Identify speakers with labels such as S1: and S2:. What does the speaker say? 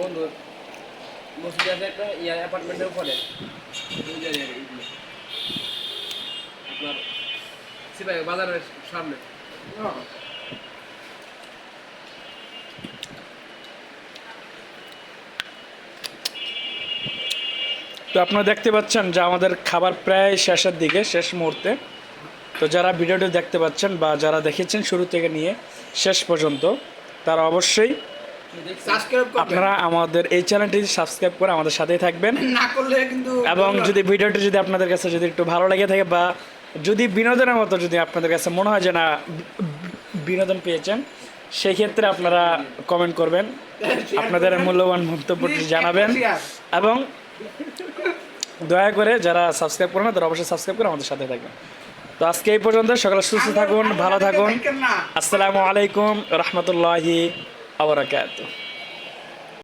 S1: বন্ধু, মসজিদ আছে একটা ইয়ার অ্যাপার্টমেন্টের উপরে। সিপাহি বাজারের সামনে।
S2: তো আপনারা দেখতে পাচ্ছেন যে আমাদের খাবার প্রায় শেষের দিকে, শেষ মুহূর্তে। তো যারা ভিডিওটি দেখতে পাচ্ছেন বা যারা দেখেছেন শুরু থেকে নিয়ে শেষ পর্যন্ত, তারা অবশ্যই আপনারা আমাদের এই চ্যানেলটি সাবস্ক্রাইব করে আমাদের সাথেই থাকবেন।
S3: না করলে কিন্তু
S2: এবং যদি ভিডিওটি যদি আপনাদের কাছে যদি একটু ভালো লেগে থাকে বা যদি বিনোদনের মতো যদি আপনাদের কাছে মনে হয় যে না বিনোদন পেয়েছেন সেই ক্ষেত্রে আপনারা কমেন্ট করবেন। আপনাদের মূল্যবান মন্তব্যটি জানাবেন। এবং দয়া করে যারা সাবস্ক্রাইব করেন না তারা অবশ্যই সাবস্ক্রাইব করে আমাদের সাথে থাকবেন। তো আজকে এই পর্যন্ত সকালে সুস্থ থাকুন ভালো থাকুন। আসসালামু আলাইকুম রহমতুল্লাহি আবরাকাত